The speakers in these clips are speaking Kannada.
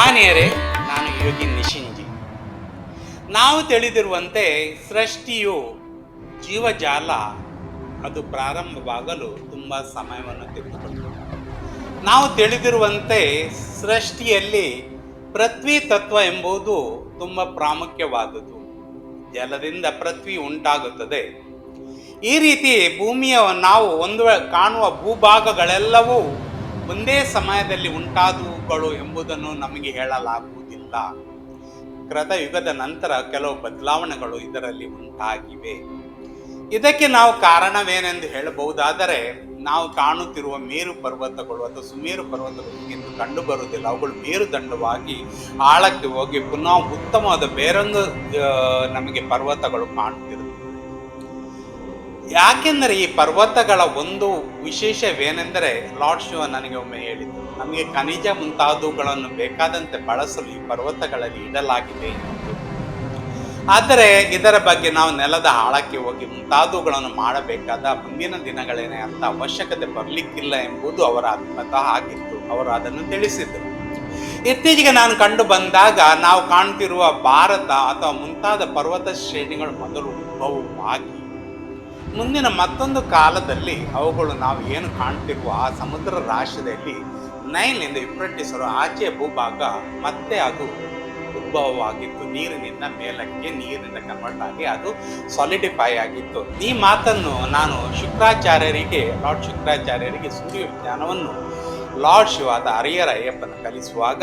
ಮಾನ್ಯರೇ ನಾನು ಯೋಗಿ ನಿಶಿಂಜಿ. ನಾವು ತಿಳಿದಿರುವಂತೆ ಸೃಷ್ಟಿಯು ಜೀವಜಾಲ, ಅದು ಪ್ರಾರಂಭವಾಗಲು ತುಂಬ ಸಮಯವನ್ನು ತೆಗೆದುಕೊಂಡಿದೆ ನಾವು ತಿಳಿದಿರುವಂತೆ ಸೃಷ್ಟಿಯಲ್ಲಿ ಪೃಥ್ವಿ ತತ್ವ ಎಂಬುದು ತುಂಬ ಪ್ರಾಮುಖ್ಯವಾದುದು ಜಲದಿಂದ ಪೃಥ್ವಿ ಉಂಟಾಗುತ್ತದೆ. ಈ ರೀತಿ ಭೂಮಿಯ ನಾವು ಒಂದು ಕಾಣುವ ಭೂಭಾಗಗಳೆಲ್ಲವೂ ಒಂದೇ ಸಮಯದಲ್ಲಿ ಉಂಟಾದವುಗಳು ಎಂಬುದನ್ನು ನಮಗೆ ಹೇಳಲಾಗುವುದಿಲ್ಲ. ಕೃತಯುಗದ ನಂತರ ಕೆಲವು ಬದಲಾವಣೆಗಳು ಇದರಲ್ಲಿ ಉಂಟಾಗಿವೆ. ಇದಕ್ಕೆ ನಾವು ಕಾರಣವೇನೆಂದು ಹೇಳಬಹುದಾದರೆ, ನಾವು ಕಾಣುತ್ತಿರುವ ಮೇರು ಪರ್ವತಗಳು ಅಥವಾ ಸುಮೇರು ಪರ್ವತಗಳು ಎಂದು ಕಂಡು ಬರುವುದಿಲ್ಲ ಅವುಗಳು ಮೇರುದಂಡವಾಗಿ ಆಳಕ್ಕೆ ಹೋಗಿ ಪುನಃ ಉತ್ತಮವಾದ ಬೇರೊಂದು ನಮಗೆ ಪರ್ವತಗಳು ಕಾಣುತ್ತಿರುತ್ತವೆ. ಯಾಕೆಂದರೆ ಈ ಪರ್ವತಗಳ ಒಂದು ವಿಶೇಷವೇನೆಂದರೆ ಲಾರ್ಡ್ ಶಿವ ನನಗೆ ಒಮ್ಮೆ ಹೇಳಿದ್ದು, ನಮಗೆ ಖನಿಜ ಮುಂತಾದವುಗಳನ್ನು ಬೇಕಾದಂತೆ ಬಳಸಲು ಈ ಪರ್ವತಗಳಲ್ಲಿ ಇಡಲಾಗಿದೆ ಆದರೆ ಇದರ ಬಗ್ಗೆ ನಾವು ನೆಲದ ಆಳಕ್ಕೆ ಹೋಗಿ ಮುಂತಾದವುಗಳನ್ನು ಮಾಡಬೇಕಾದ ಮುಂದಿನ ದಿನಗಳೇನೆ ಅಂತ ಅವಶ್ಯಕತೆ ಬರಲಿಕ್ಕಿಲ್ಲ ಎಂಬುದು ಅವರ ಅಭಿಮತ ಆಗಿತ್ತು. ಅವರು ಅದನ್ನು ತಿಳಿಸಿದರು. ಇತ್ತೀಚೆಗೆ ನಾನು ಕಂಡು ಬಂದಾಗ ನಾವು ಕಾಣ್ತಿರುವ ಭಾರತ ಅಥವಾ ಮುಂತಾದ ಪರ್ವತ ಶ್ರೇಣಿಗಳು ಮೊದಲು ಉದ್ಭವವಾಗಿ ಮುಂದಿನ ಮತ್ತೊಂದು ಕಾಲದಲ್ಲಿ ಅವುಗಳು ನಾವು ಏನು ಕಾಣ್ತಿರುವ ಆ ಸಮುದ್ರ ರಾಶಿಯಲ್ಲಿ ನೈಲ್ನಿಂದ ಇಪ್ಪಟ್ಟಿಸಲು ಆಚೆಯ ಭೂಭಾಗ ಮತ್ತೆ ಅದು ಉದ್ಭವವಾಗಿತ್ತು. ನೀರಿನಿಂದ ಮೇಲಕ್ಕೆ ನೀರಿನಿಂದ ಕನ್ವರ್ಟ್ ಆಗಿ ಅದು ಸಾಲಿಡಿಫೈ ಆಗಿತ್ತು. ಈ ಮಾತನ್ನು ನಾನು ಶುಕ್ರಾಚಾರ್ಯರಿಗೆ, ಲಾರ್ಡ್ ಶುಕ್ರಾಚಾರ್ಯರಿಗೆ ಸೂರ್ಯ ವಿಜ್ಞಾನವನ್ನು ಲಾರ್ಡ್ ಶಿವಾದ ಹರಿಯರ ಅಯ್ಯಪ್ಪನ ಕಲಿಸುವಾಗ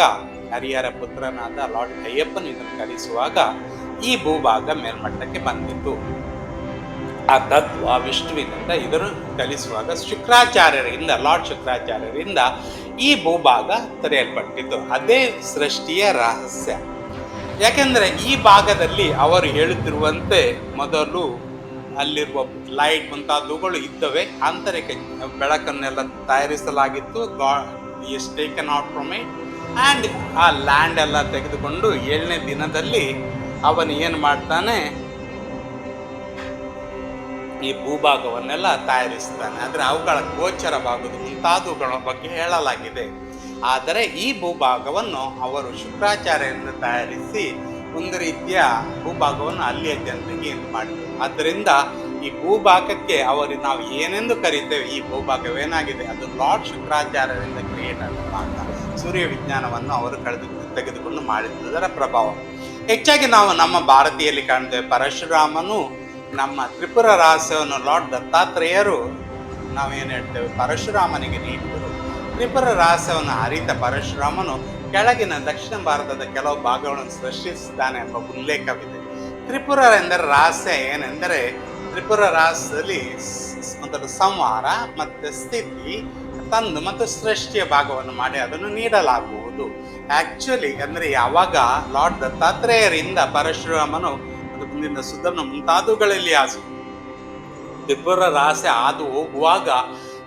ಹರಿಯರ ಪುತ್ರನಾದ ಲಾರ್ಡ್ ಅಯ್ಯಪ್ಪನ ಇದನ್ನು ಕಲಿಸುವಾಗ ಈ ಭೂಭಾಗ ಮೇಲ್ಮಟ್ಟಕ್ಕೆ ಬಂದಿತ್ತು. ಆ ತತ್ವ ವಿಷ್ಣುವಿನಿಂದ ಇದನ್ನು ಕಲಿಸುವಾಗ ಶುಕ್ರಾಚಾರ್ಯರಿಂದ, ಲಾರ್ಡ್ ಶುಕ್ರಾಚಾರ್ಯರಿಂದ ಈ ಭೂಭಾಗ ತೆರೆಯಲ್ಪಟ್ಟಿದ್ದು ಅದೇ ಸೃಷ್ಟಿಯ ರಹಸ್ಯ. ಯಾಕೆಂದರೆ ಈ ಭಾಗದಲ್ಲಿ ಅವರು ಹೇಳುತ್ತಿರುವಂತೆ ಮೊದಲು ಅಲ್ಲಿರುವ ಲೈಟ್ ಮುಂತಾದವುಗಳು ಇದ್ದವೆ. ಆಂತರಿಕ ಬೆಳಕನ್ನೆಲ್ಲ ತಯಾರಿಸಲಾಗಿತ್ತು. Is taken out from it. And ಆ ಲ್ಯಾಂಡ್ ಎಲ್ಲ ತೆಗೆದುಕೊಂಡು ಏಳನೇ ದಿನದಲ್ಲಿ ಅವನು ಏನು ಮಾಡ್ತಾನೆ? ಈ ಭೂಭಾಗವನ್ನೆಲ್ಲ ತಯಾರಿಸ್ತಾನೆ. ಆದರೆ ಅವುಗಳ ಗೋಚರವಾಗುವುದು ಮುಂತಾದವುಗಳ ಬಗ್ಗೆ ಹೇಳಲಾಗಿದೆ. ಆದರೆ ಈ ಭೂಭಾಗವನ್ನು ಅವರು ಶುಕ್ರಾಚಾರ್ಯರಿಂದ ತಯಾರಿಸಿ ಒಂದು ರೀತಿಯ ಭೂಭಾಗವನ್ನು ಅಲ್ಲಿಯ ಜನರಿಗೆ ಇದು ಮಾಡಿದರು. ಆದ್ದರಿಂದ ಈ ಭೂಭಾಗಕ್ಕೆ ಅವರು ನಾವು ಏನೆಂದು ಕರೀತೇವೆ, ಈ ಭೂಭಾಗವೇನಾಗಿದೆ ಅದು ಲಾರ್ಡ್ ಶುಕ್ರಾಚಾರ್ಯರಿಂದ ಕ್ರಿಯೇಟ್ ಆದ ಭಾಗ. ಸೂರ್ಯ ವಿಜ್ಞಾನವನ್ನು ಅವರು ಕಳೆದು ತೆಗೆದುಕೊಂಡು ಮಾಡಿದ್ದರ ಪ್ರಭಾವ. ಹೆಚ್ಚಾಗಿ ನಾವು ನಮ್ಮ ಭಾರತೀಯಲ್ಲಿ ಕಾಣ್ತೇವೆ, ಪರಶುರಾಮನು ನಮ್ಮ ತ್ರಿಪುರ ರಹಸ್ಯವನ್ನು ಲಾರ್ಡ್ ದತ್ತಾತ್ರೇಯರು ನಾವೇನು ಹೇಳ್ತೇವೆ, ಪರಶುರಾಮನಿಗೆ ನೀಡಿದರು. ತ್ರಿಪುರ ರಹಸ್ಯವನ್ನು ಅರಿತ ಪರಶುರಾಮನು ಕೆಳಗಿನ ದಕ್ಷಿಣ ಭಾರತದ ಕೆಲವು ಭಾಗಗಳನ್ನು ಸೃಷ್ಟಿಸಿದ್ದಾನೆ ಎಂಬ ಉಲ್ಲೇಖವಿದೆ. ತ್ರಿಪುರ ಎಂದರೆ ರಹಸ್ಯ ಏನೆಂದರೆ, ತ್ರಿಪುರ ರಹಸ್ಯದಲ್ಲಿ ಮೊದಲು ಸಂಹಾರ ಮತ್ತು ಸ್ಥಿತಿ, ತಂದು ಮತ್ತು ಸೃಷ್ಟಿಯ ಭಾಗವನ್ನು ಮಾಡಿ ಅದನ್ನು ನೀಡಲಾಗುವುದು. ಆ್ಯಕ್ಚುಲಿ ಅಂದರೆ ಯಾವಾಗ ಲಾರ್ಡ್ ದತ್ತಾತ್ರೇಯರಿಂದ ಪರಶುರಾಮನು ಮುಂದಿನ ಸುಧರ್ಮ ಮುಂತಾದವುಗಳಲ್ಲಿ ಆಸೆ. ಇಬ್ಬರ ರಾಸೆ ಹಾದು ಹೋಗುವಾಗ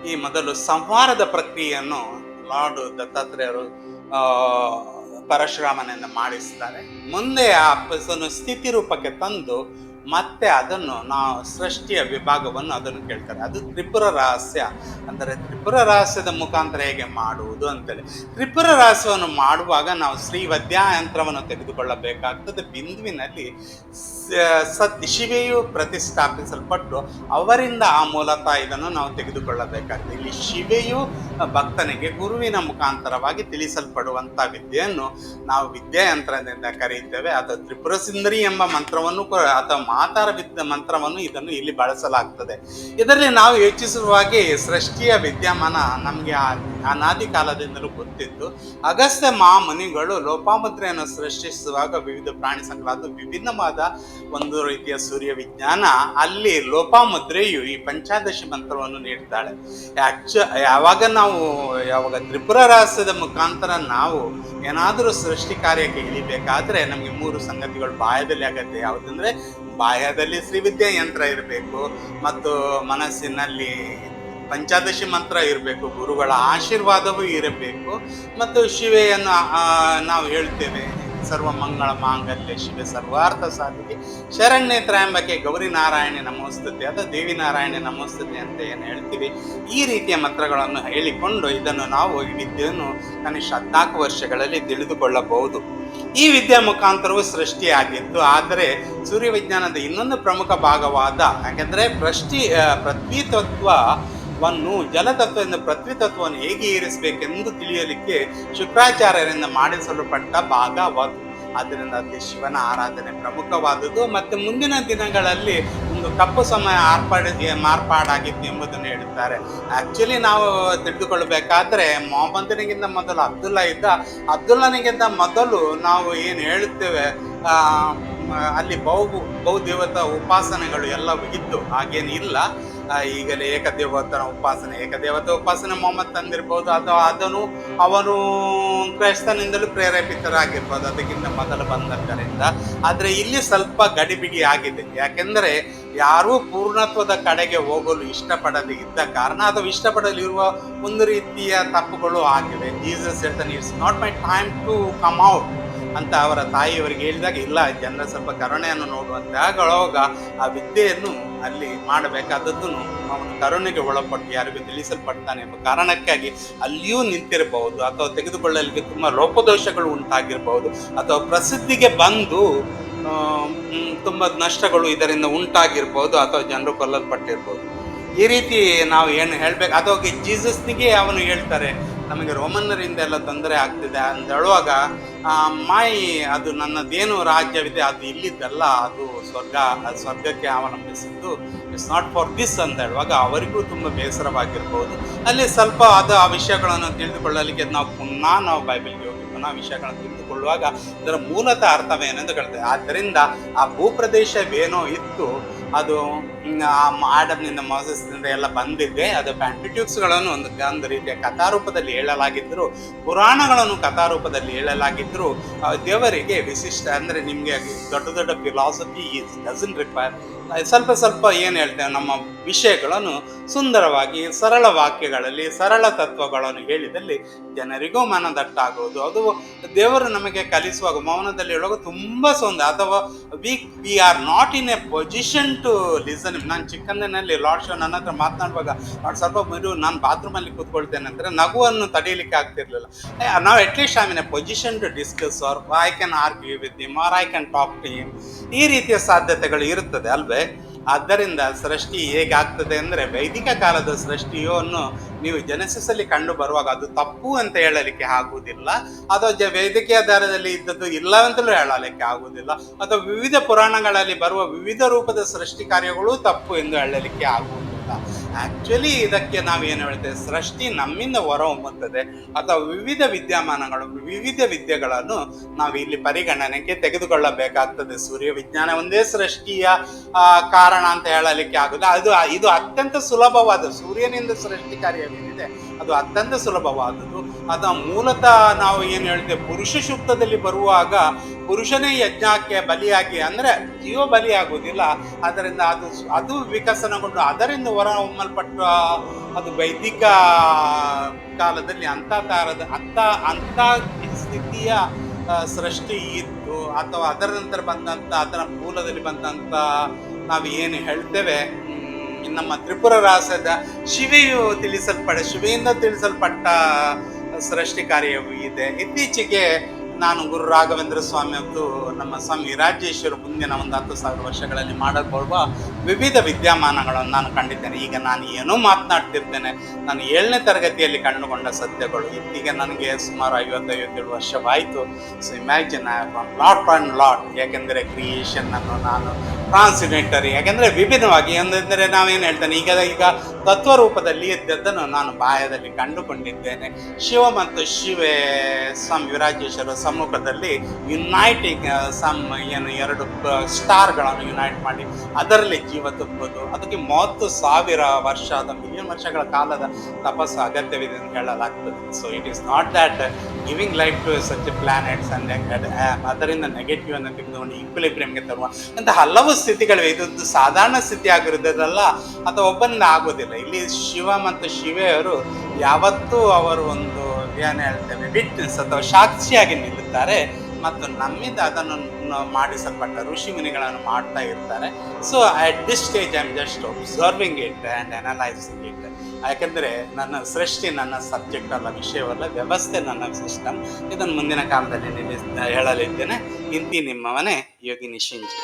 ಈ ಮೊದಲು ಸಂಹಾರದ ಪ್ರಕ್ರಿಯೆಯನ್ನು ಲಾರ್ಡ್ ದತ್ತಾತ್ರೇಯರು ಆ, ಪರಶುರಾಮನಿಂದ ಮಾಡಿಸ್ತಾರೆ ಮುಂದೆ ಆ ಸ್ಥಿತಿ ರೂಪಕ್ಕೆ ತಂದು ಮತ್ತೆ ಅದನ್ನು ನಾವು ಸೃಷ್ಟಿಯ ವಿಭಾಗವನ್ನು ಅದನ್ನು ಕೇಳ್ತಾರೆ. ಅದು ತ್ರಿಪುರ ರಹಸ್ಯ. ಅಂದರೆ ತ್ರಿಪುರ ರಹಸ್ಯದ ಮುಖಾಂತರ ಹೇಗೆ ಮಾಡುವುದು ಅಂತೇಳಿ. ತ್ರಿಪುರ ರಹಸ್ಯವನ್ನು ಮಾಡುವಾಗ ನಾವು ಶ್ರೀ ಯಂತ್ರವನ್ನು ತೆಗೆದುಕೊಳ್ಳಬೇಕಾಗ್ತದೆ. ಬಿಂದುವಿನಲ್ಲಿ ಸತ್ ಶಿವೆಯು ಪ್ರತಿಷ್ಠಾಪಿಸಲ್ಪಟ್ಟು ಅವರಿಂದ ಆ ಮೂಲತಃ ಇದನ್ನು ನಾವು ತೆಗೆದುಕೊಳ್ಳಬೇಕಾಗ್ತದೆ. ಇಲ್ಲಿ ಶಿವೆಯು ಭಕ್ತನಿಗೆ ಗುರುವಿನ ಮುಖಾಂತರವಾಗಿ ತಿಳಿಸಲ್ಪಡುವಂಥ ವಿದ್ಯೆಯನ್ನು ನಾವು ವಿದ್ಯಾಯಂತ್ರದಿಂದ ಕರೆಯುತ್ತೇವೆ. ಅಥವಾ ತ್ರಿಪುರ ಸುಂದರಿ ಎಂಬ ಮಂತ್ರವನ್ನು ಕೂಡ ಅಥವಾ ಮಾತಾರ ವಿದ್ಯ ಮಂತ್ರವನ್ನು ಇದನ್ನು ಇಲ್ಲಿ ಬಳಸಲಾಗ್ತದೆ. ಇದರಲ್ಲಿ ನಾವು ಯೋಚಿಸುವಾಗೆ ಸೃಷ್ಟಿಯ ವಿದ್ಯಮಾನ ನಮಗೆ ಅನಾದಿ ಕಾಲದಿಂದಲೂ ಗೊತ್ತಿತ್ತು ಅಗಸ್ತ್ಯ ಮಹಾಮುನಿಗಳು ಲೋಪಾಮುದ್ರೆಯನ್ನು ಸೃಷ್ಟಿಸುವಾಗ ವಿವಿಧ ಪ್ರಾಣಿ ಸಂಕಲ ವಿಭಿನ್ನವಾದ ಒಂದು ರೀತಿಯ ಸೂರ್ಯ ವಿಜ್ಞಾನ ಅಲ್ಲಿ ಲೋಪಾಮುದ್ರೆಯು ಈ ಪಂಚಾದಶಿ ಮಂತ್ರವನ್ನು ನೀಡ್ತಾಳೆ. ಅಚ್ಚ ಯಾವಾಗ ನಾವು, ಯಾವಾಗ ತ್ರಿಪುರ ರಹಸ್ಯದ ಮುಖಾಂತರ ನಾವು ಏನಾದರೂ ಸೃಷ್ಟಿ ಕಾರ್ಯಕ್ಕೆ ಇಳಿಬೇಕಾದ್ರೆ ನಮಗೆ ಮೂರು ಸಂಗತಿಗಳು ಬಾಯದಲ್ಲಿ ಆಗತ್ತೆ. ಯಾವುದಂದ್ರೆ ಬಾಹ್ಯದಲ್ಲಿ ಶ್ರೀವಿದ್ಯಾ ಯಂತ್ರ ಇರಬೇಕು ಮತ್ತು ಮನಸ್ಸಿನಲ್ಲಿ ಪಂಚಾದಶಿ ಮಂತ್ರ ಇರಬೇಕು, ಗುರುಗಳ ಆಶೀರ್ವಾದವೂ ಇರಬೇಕು. ಮತ್ತು ಶಿವೆಯನ್ನು ನಾವು ಹೇಳ್ತೇವೆ ಸರ್ವ ಮಂಗಳ ಮಾಂಗಲ್ಯ ಶಿವ ಸರ್ವಾರ್ಥ ಸಾಧಿಕೆ ಶರಣ್ಯ ತ್ರ್ಯಾಂಬಕೆ ಗೌರಿ ನಾರಾಯಣಿ ನಮೋಸ್ತುತಿ. ಅಥವಾ ದೇವಿ ನಾರಾಯಣಿ ನಮೋಸ್ತುತಿ ಅಂತ ಏನು ಹೇಳ್ತೀವಿ? ಈ ರೀತಿಯ ಮಂತ್ರಗಳನ್ನು ಹೇಳಿಕೊಂಡು ಇದನ್ನು ನಾವು ಈ ವಿದ್ಯೆಯನ್ನು ಕನಿಷ್ಠ ಹದಿನಾಲ್ಕು ವರ್ಷಗಳಲ್ಲಿ ತಿಳಿದುಕೊಳ್ಳಬಹುದು. ಈ ವಿದ್ಯೆ ಮುಖಾಂತರವೂ ಸೃಷ್ಟಿಯಾಗಿತ್ತು. ಆದರೆ ಸೂರ್ಯ ವಿಜ್ಞಾನದ ಇನ್ನೊಂದು ಪ್ರಮುಖ ಭಾಗವಾದ ಯಾಕೆಂದರೆ ಪ್ರಷ್ಟಿ ಆ, ತತ್ವವನ್ನು ಜಲತತ್ವದಿಂದ ಪೃಥ್ವಿ ತತ್ವವನ್ನು ಹೇಗೆ ಏರಿಸಬೇಕೆಂದು ತಿಳಿಯಲಿಕ್ಕೆ ಶುಕ್ರಾಚಾರ್ಯರಿಂದ ಮಾಡಿಸಲ್ಪಟ್ಟ ಭಾಗವಾದು ಆದ್ದರಿಂದ ಅಲ್ಲಿ ಶಿವನ ಆರಾಧನೆ ಪ್ರಮುಖವಾದುದು ಮತ್ತು ಮುಂದಿನ ದಿನಗಳಲ್ಲಿ ಒಂದು ಕಪ್ಪು ಸಮಯ ಆರ್ಪಾಡಿಗೆ ಮಾರ್ಪಾಡಾಗಿತ್ತು ಎಂಬುದನ್ನು ಹೇಳುತ್ತಾರೆ. ಆ್ಯಕ್ಚುಲಿ ನಾವು ತಿಳಿದುಕೊಳ್ಳಬೇಕಾದ್ರೆ ಮೊಹಮ್ಮದನಿಗಿಂತ ಮೊದಲು ಅಬ್ದುಲ್ಲಾ ಇದ್ದ. ಅಬ್ದುಲ್ಲನಿಗಿಂತ ಮೊದಲು ನಾವು ಏನು ಹೇಳುತ್ತೇವೆ ಅಲ್ಲಿ ಬಹು ಬಹುದೇವತಾ ಉಪಾಸನೆಗಳು ಎಲ್ಲವೂ ಇತ್ತು ಹಾಗೇನು ಇಲ್ಲ. ಆ, ಈಗಲೇ ಏಕದೇವತನ ಉಪಾಸನೆ. ಏಕದೇವತ ಉಪಾಸನೆ ಮೊಹಮ್ಮದ್ ತಂದಿರ್ಬೋದು. ಅಥವಾ ಅದನ್ನು ಅವನು ಕ್ರೈಸ್ತನಿಂದಲೂ ಪ್ರೇರೇಪಿತರಾಗಿರ್ಬೋದು. ಅದಕ್ಕಿಂತ ಮೊದಲು ಬಂದದ್ದರಿಂದ. ಆದರೆ ಇಲ್ಲಿ ಸ್ವಲ್ಪ ಗಡಿಬಿಡಿ ಆಗಿದೆ. ಯಾಕೆಂದರೆ ಯಾರೂ ಪೂರ್ಣತ್ವದ ಕಡೆಗೆ ಹೋಗಲು ಇಷ್ಟಪಡದೆ ಇದ್ದ ಕಾರಣ, ಅಥವಾ ಇಷ್ಟಪಡಲಿರುವ ಒಂದು ರೀತಿಯ ತಪ್ಪುಗಳು ಆಗಿವೆ. ಜೀಸಸ್ ಹೇಳ್ತಾನೆ it's not my time to come out ಅಂತ ಅವರ ತಾಯಿಯವರಿಗೆ ಹೇಳಿದಾಗ, ಇಲ್ಲ, ಜನರ ಸ್ವಲ್ಪ ಕರುಣೆಯನ್ನು ನೋಡುವಂತೆ ಆ ವಿದ್ಯೆಯನ್ನು ಅಲ್ಲಿ ಮಾಡಬೇಕಾದದ್ದು ಅವನು ಕರುಣೆಗೆ ಒಳಪಟ್ಟು ಯಾರಿಗೂ ತಿಳಿಸಲ್ಪಡ್ತಾನೆ ಎಂಬ ಕಾರಣಕ್ಕಾಗಿ ಅಲ್ಲಿಯೂ ನಿಂತಿರಬಹುದು. ಅಥವಾ ತೆಗೆದುಕೊಳ್ಳಲಿಕ್ಕೆ ತುಂಬ ಲೋಪದೋಷಗಳು ಉಂಟಾಗಿರಬಹುದು. ಅಥವಾ ಪ್ರಸಿದ್ಧಿಗೆ ಬಂದು ತುಂಬ ನಷ್ಟಗಳು ಇದರಿಂದ ಉಂಟಾಗಿರ್ಬೋದು ಅಥವಾ ಜನರು ಕೊಲ್ಲಲ್ಪಟ್ಟಿರ್ಬೋದು ಈ ರೀತಿ ನಾವು ಏನು ಹೇಳಬೇಕು? ಅಥವಾ ಜೀಸಸ್ನಿಗೆ ಅವನು ಹೇಳ್ತಾರೆ ನಮಗೆ ರೋಮನ್ನರಿಂದ ಎಲ್ಲ ತೊಂದರೆ ಆಗ್ತಿದೆ ಅಂತ ಹೇಳುವಾಗ ಮಾಯಿ ಅದು ನನ್ನದೇನು ರಾಜ್ಯವಿದೆ ಅದು ಇಲ್ಲಿದ್ದಲ್ಲ, ಅದು ಸ್ವರ್ಗ ಸ್ವರ್ಗಕ್ಕೆ ಅವಲಂಬಿಸಿದ್ದು. ಇಟ್ಸ್ ನಾಟ್ ಫಾರ್ ದಿಸ್ ಅಂತ ಹೇಳುವಾಗ ಅವರಿಗೂ ತುಂಬ ಬೇಸರವಾಗಿರ್ಬೋದು. ಅಲ್ಲಿ ಸ್ವಲ್ಪ ಅದು ಆ ವಿಷಯಗಳನ್ನು ತಿಳಿದುಕೊಳ್ಳಲಿಕ್ಕೆ ನಾವು ಪುನಃ ನಾವು ಬೈಬಲ್ಗೆ ಹೋಗಿ ಪುನಃ ವಿಷಯಗಳನ್ನು ತಿಳಿದುಕೊಳ್ಳುವಾಗ ಅದರ ಮೂಲತಃ ಅರ್ಥವೇನೆಂದು ಕೇಳ್ತೇವೆ. ಆದ್ದರಿಂದ ಆ ಭೂಪ್ರದೇಶವೇನೋ ಇತ್ತು ಅದು ಆಡಮ್ನಿಂದ ಮೋಸಸ್ನಿಂದ ಎಲ್ಲ ಬಂದಿದೆ ಅದು ಪ್ಯಾಂಟಿಟ್ಯೂಕ್ಸ್ಗಳನ್ನು ಒಂದು ಒಂದು ರೀತಿಯ ಕಥಾರೂಪದಲ್ಲಿ ಹೇಳಲಾಗಿದ್ದರು ಪುರಾಣಗಳನ್ನು ಕಥಾರೂಪದಲ್ಲಿ ಹೇಳಲಾಗಿದ್ದರು ದೇವರಿಗೆ ವಿಶಿಷ್ಟ ಅಂದರೆ ನಿಮಗೆ ದೊಡ್ಡ ದೊಡ್ಡ ಫಿಲಾಸಫಿ ಈಸ್ ಡಸನ್ ರಿಕ್ವೈರ್ ಸ್ವಲ್ಪ ಸ್ವಲ್ಪ ಏನು ಹೇಳ್ತೇವೆ, ನಮ್ಮ ವಿಷಯಗಳನ್ನು ಸುಂದರವಾಗಿ, ಸರಳ ವಾಕ್ಯಗಳಲ್ಲಿ, ಸರಳ ತತ್ವಗಳನ್ನು ಹೇಳಿದಲ್ಲಿ ಜನರಿಗೂ ಮನದಟ್ಟಾಗುವುದು. ಅದು ದೇವರು ನಮಗೆ ಕಲಿಸುವಾಗ ಮೌನದಲ್ಲಿ ಹೇಳುವಾಗ ತುಂಬ ಸುಂದರ ಅಥವಾ we we are not in a position to listen ನಾನು ಚಿಕ್ಕಂದಿನಲ್ಲಿ ಲಾರ್ಡ್ ಶೋ ನನ್ನ ಹತ್ರ ಮಾತನಾಡುವಾಗ ಅವ್ರು ಸ್ವಲ್ಪ ಬಿಡು, ನಾನು ಬಾತ್ರೂಮಲ್ಲಿ ಕೂತ್ಕೊಳ್ತೇನೆ ಅಂದರೆ ನಗುವನ್ನು ತಡೆಯಲಿಕ್ಕೆ ಆಗ್ತಿರ್ಲಿಲ್ಲ. ನಾವು at least I mean a position to discuss or I can argue with him or I can talk to him ಈ ರೀತಿಯ ಸಾಧ್ಯತೆಗಳು ಇರುತ್ತದೆ ಅಲ್ವೇ? ಆದ್ದರಿಂದ ಸೃಷ್ಟಿ ಹೇಗಾಗ್ತದೆ ಅಂದರೆ ವೈದಿಕ ಕಾಲದ ಸೃಷ್ಟಿಯನ್ನು ನೀವು ಜನಸಿಸಲ್ಲಿ ಕಂಡು ಬರುವಾಗ ಅದು ತಪ್ಪು ಅಂತ ಹೇಳಲಿಕ್ಕೆ ಆಗುವುದಿಲ್ಲ. ಅಥವಾ ಜ ವೈದ್ಯಕೀಯ ದಾರದಲ್ಲಿ ಇದ್ದದ್ದು ಇಲ್ಲ ಅಂತಲೂ ಹೇಳಲಿಕ್ಕೆ ಆಗುವುದಿಲ್ಲ. ಅಥವಾ ವಿವಿಧ ಪುರಾಣಗಳಲ್ಲಿ ಬರುವ ವಿವಿಧ ರೂಪದ ಸೃಷ್ಟಿ ಕಾರ್ಯಗಳು ತಪ್ಪು ಎಂದು ಹೇಳಲಿಕ್ಕೆ ಆಗುವುದಿಲ್ಲ. ಆಕ್ಚುಲಿ ಇದಕ್ಕೆ ನಾವು ಏನು ಹೇಳ್ತೇವೆ? ಸೃಷ್ಟಿ ನಮ್ಮಿಂದ ಹೊರಹೊಮ್ಮುತ್ತದೆ ಅಥವಾ ವಿವಿಧ ವಿದ್ಯಮಾನಗಳು, ವಿವಿಧ ವಿದ್ಯೆಗಳನ್ನು ನಾವು ಇಲ್ಲಿ ಪರಿಗಣನೆಗೆ ತೆಗೆದುಕೊಳ್ಳಬೇಕಾಗ್ತದೆ. ಸೂರ್ಯ ವಿಜ್ಞಾನ ಒಂದೇ ಸೃಷ್ಟಿಯ ಕಾರಣ ಅಂತ ಹೇಳಲಿಕ್ಕೆ ಆಗುದು ಅದು, ಇದು ಅತ್ಯಂತ ಸುಲಭವಾದ, ಸೂರ್ಯನಿಂದ ಸೃಷ್ಟಿ ಕಾರ್ಯವೇನಿದೆ ಅದು ಅತ್ಯಂತ ಸುಲಭವಾದದ್ದು. ಅದು ಮೂಲತಃ ನಾವು ಏನು ಹೇಳ್ತೇವೆ, ಪುರುಷ ಸೂಕ್ತದಲ್ಲಿ ಬರುವಾಗ ಪುರುಷನೇ ಯಜ್ಞಕ್ಕೆ ಬಲಿಯಾಗಿ, ಅಂದರೆ ಜೀವ ಬಲಿಯಾಗುವುದಿಲ್ಲ. ಅದರಿಂದ ಅದು ಅದು ವಿಕಸನಗೊಂಡು ಅದರಿಂದ ಹೊರ ಹೊಮ್ಮಲ್ಪಟ್ಟ ಅದು ವೈದಿಕ ಕಾಲದಲ್ಲಿ ಅಂಥ ತಾರದ ಅಂಥ ಅಂಥ ಸ್ಥಿತಿಯ ಸೃಷ್ಟಿ ಇತ್ತು. ಅಥವಾ ಅದರ ನಂತರ ಬಂದಂಥ, ಅದರ ಮೂಲದಲ್ಲಿ ಬಂದಂಥ ನಾವು ಏನು ಹೇಳ್ತೇವೆ ನಮ್ಮ ತ್ರಿಪುರ ರಾಸದ ಶಿವೆಯು ತಿಳಿಸಲ್ಪಡ, ಶಿವೆಯಿಂದ ತಿಳಿಸಲ್ಪಟ್ಟ ಸೃಷ್ಟಿ ಕಾರ್ಯವೂ ಇದೆ. ಇತ್ತೀಚೆಗೆ ನಾನು ಗುರು ರಾಘವೇಂದ್ರ ಸ್ವಾಮಿ ಅವರು ನಮ್ಮ ಸ್ವಾಮಿ ರಾಜೇಶ್ವರ ಮುಂದಿನ ಒಂದು ಹತ್ತು ಸಾವಿರ ವರ್ಷಗಳಲ್ಲಿ ಮಾಡಲ್ಪಡುವ ವಿವಿಧ ವಿದ್ಯಮಾನಗಳನ್ನು ನಾನು ಕಂಡಿದ್ದೇನೆ. ಈಗ ನಾನು ಏನೋ ಮಾತನಾಡ್ತಿರ್ತೇನೆ. ನಾನು ಏಳನೇ ತರಗತಿಯಲ್ಲಿ ಕಂಡುಕೊಂಡ ಸತ್ಯಗಳು. ಈಗ ನನಗೆ ಸುಮಾರು ಐವತ್ತೈವತ್ತೇಳು ವರ್ಷವಾಯಿತು. So imagine I lot and lot ಯಾಕೆಂದರೆ ಕ್ರಿಯೇಷನ್ ಅನ್ನು ನಾನು ಟ್ರಾನ್ಸಿಡೆಂಟರಿ ಯಾಕೆಂದರೆ ವಿಭಿನ್ನವಾಗಿ ಅಂದರೆ ನಾವೇನು ಹೇಳ್ತೇನೆ, ಈಗ ಈಗ ತತ್ವರೂಪದಲ್ಲಿ ಇದ್ದದ್ದನ್ನು ನಾನು ಬಾಯದಲ್ಲಿ ಕಂಡುಕೊಂಡಿದ್ದೇನೆ. ಶಿವ ಮತ್ತು ಶಿವೆ ಸಮ್ ವಿರಾಜೇಶ್ವರ ಸಮ್ಮುಖದಲ್ಲಿ ಯುನೈಟಿಂಗ್ ಸಮ್ ಏನು ಎರಡು ಸ್ಟಾರ್ಗಳನ್ನು ಯುನೈಟ್ ಮಾಡಿ, ಅದರಲ್ಲಿ ಜೀವ ತುಂಬೋದು. ಅದಕ್ಕೆ ಮೂವತ್ತು ಸಾವಿರ ವರ್ಷದ ಮಿಲಿಯನ್ ವರ್ಷಗಳ ಕಾಲದ ತಪಸ್ಸು ಅಗತ್ಯವಿದೆ ಅಂತ ಹೇಳಲಾಗ್ತದೆ. So it is not that giving life to such planets and ಅದರಿಂದ ನೆಗೆಟಿವ್ ಅನ್ನು ತೆಗೆದುಕೊಂಡು ಪ್ರೇಮ್ಗೆ ತರುವ ಅಂತ ಹಲವು ಸ್ಥಿತಿಗಳಿವೆ. ಇದೊಂದು ಸಾಧಾರಣ ಸ್ಥಿತಿ ಆಗಿರುವುದಲ್ಲ ಅಥವಾ ಒಬ್ಬನಿಂದ ಆಗೋದಿಲ್ಲ. ಇಲ್ಲಿ ಶಿವ ಮತ್ತು ಶಿವೆಯವರು ಯಾವತ್ತೂ ಅವರು ಒಂದು ಏನು ಹೇಳ್ತೇವೆ, ವಿಟ್ನೆಸ್ ಅಥವಾ ಸಾಕ್ಷಿಯಾಗಿ ನಿಲ್ಲುತ್ತಾರೆ ಮತ್ತು ನಮ್ಮಿಂದ ಅದನ್ನು ಮಾಡಿಸಲ್ಪಟ್ಟ ಋಷಿ ಮುನಿಗಳನ್ನು ಮಾಡ್ತಾ ಇರ್ತಾರೆ. So at this stage I am just observing it and analysing it ಯಾಕೆಂದರೆ ನನ್ನ ಸೃಷ್ಟಿ ನನ್ನ ಸಬ್ಜೆಕ್ಟ್ ಅಲ್ಲ, ವಿಷಯವಲ್ಲ, ವ್ಯವಸ್ಥೆ ನನ್ನ ಸಿಸ್ಟಮ್ ಇದನ್ನು ಮುಂದಿನ ಕಾಲದಲ್ಲಿ ನಿಲ್ಲಿಸ್ ಹೇಳಲಿದ್ದೇನೆ. ಇಂತಿ ನಿಮ್ಮವನೇ ಯೋಗಿ ನಿಶಿಂಜಿ